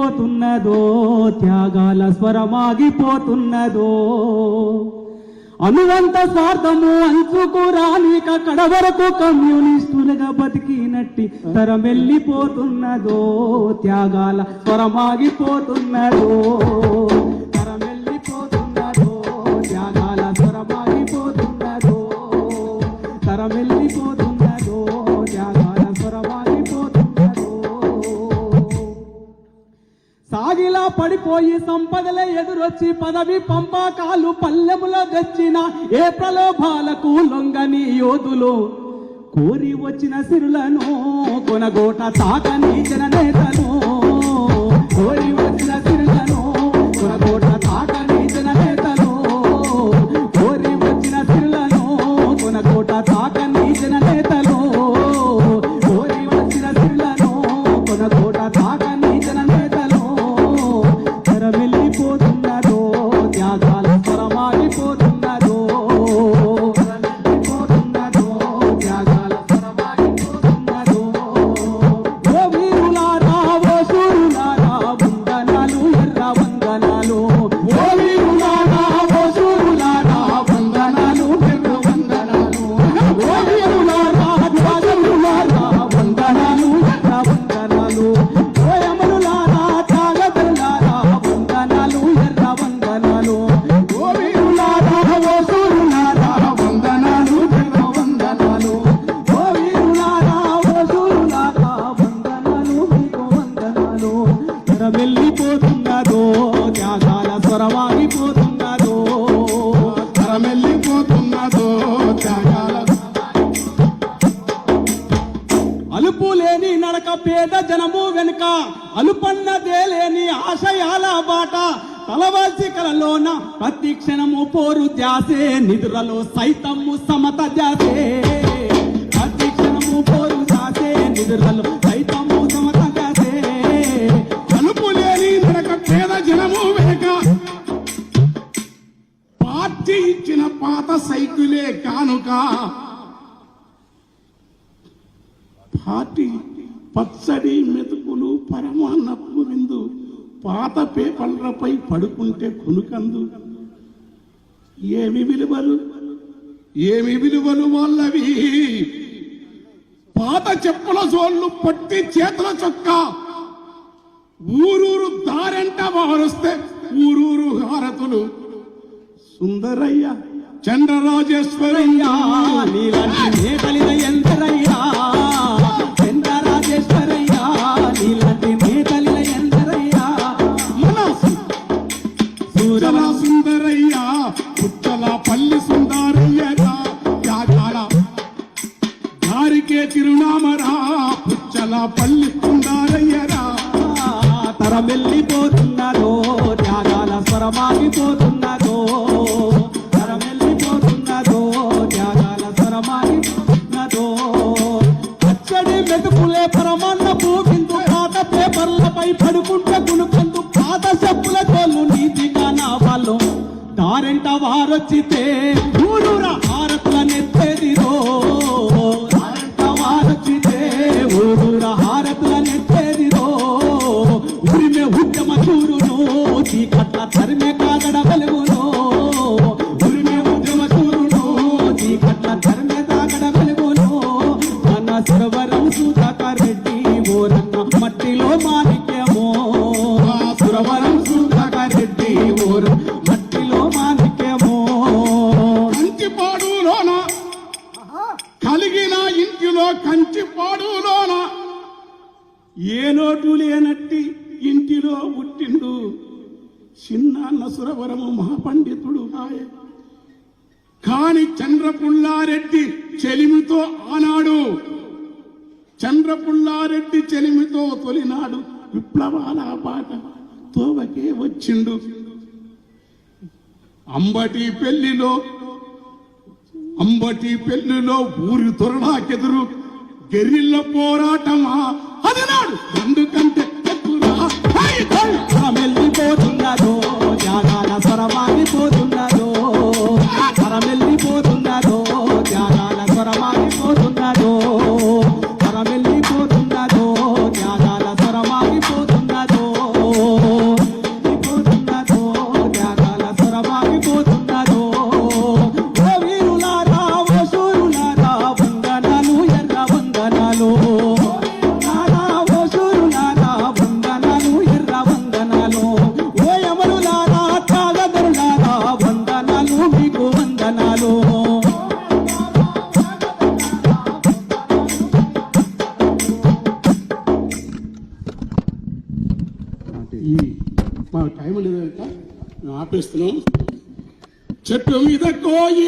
ఆగిపోతున్నదో త్యాగాల స్వరమాగిపోతున్నదో. అనువంత స్వార్థము అంచుకు రానిక కడవరకు కమ్యూనిస్టులుగా బతికినట్టి తరమెల్లిపోతున్నదో త్యాగాల స్వరమాగిపోతున్నదో. పోయి సంపదలే ఎదురొచ్చి పదవి పంపకాలు పల్లెముల తెచ్చిన ఏ ప్రలోభాలకు లొంగని యోధులు. కోరి వచ్చిన సిరులను కొనగోట తాకని జననేతను. కోరి వచ్చిన తెరమెల్లిపోతున్నదో త్యాగాల స్వరమాగిపోతున్నదో తరమెళ్ళిపోతున్నదో త్యాగాల అలుపు లేని నడక పేద జనము వెనుక అలుపన్నదే లేని ఆశయాల బాట. తలవాల్సి కలలోన ప్రతి క్షణము పోరు ధ్యాసే నిధులలో సైతము సమత ధ్యాసే. ప్రతి క్షణము పోరు ధ్యాసే నిధులలో సైతం కానుక పార్టీ పచ్చడి మెతుకులు పరమాన్నపు విందు పాత పేపర్లపై పడుకుంటే కునుకందు. ఏమి విలువలు? ఏమి విలువలు వాళ్ళవి? పాత చెప్పుల జోళ్ళు పట్టి చేతుల చొక్కా. ఊరూరు దారంట వారొస్తే ఊరూరు హారతులు. సుందరయ్య చంద్రరాజేశ్వరయ్య. నీలాంటి నేతలిన ఎందరయ్యా ఎంత రాజేశ్వరయ్యా నీలాంటి నేతలిన ఎందరయ్యా మన సూరమ సుజల సుందరయ్య పుచ్చల పల్లి సుందరయ్యరా యాగాల దారికే చిరునామరా పుచ్చల పల్లి సుందరయ్యరా. తరమెల్లిపోతున్నదో త్యాగాల స్వరమాగిపోతున్నదో. పేపర్లపై కందు గుణుకందు పాత చెప్పుల తోలు నీతిగా నా వాళ్ళు దారెంట వారొచ్చితే ఊరూర భారత్ల నెత్తేదిరో ఓరు మట్టిలో మాణిక్యమో. కంచిపాడులోన కలిగిన ఇంటిలో కంచిపాడులోన ఏ లోటు లేనట్టి ఇంటిలో పుట్టిండు. చిన్నాన్న సురవరము మహాపండితుడు ఆయే కాని చంద్రపుల్లారెడ్డి చెలిమితో ఆనాడు. చంద్రపుల్లారెడ్డి చెలిమితో తొలినాడు విప్లవాల పాట తోవకే వచ్చిండు. అంబటి పెళ్ళిలో అంబటి పెళ్ళిలో ఊరి తొరణాకెదురు గెరిల్ల పోరాటమా? అది నాడు ఎందుకంటే టైం లేదు ఇంకా ఆపేస్తున్నాం. చెట్టు మీద కోయి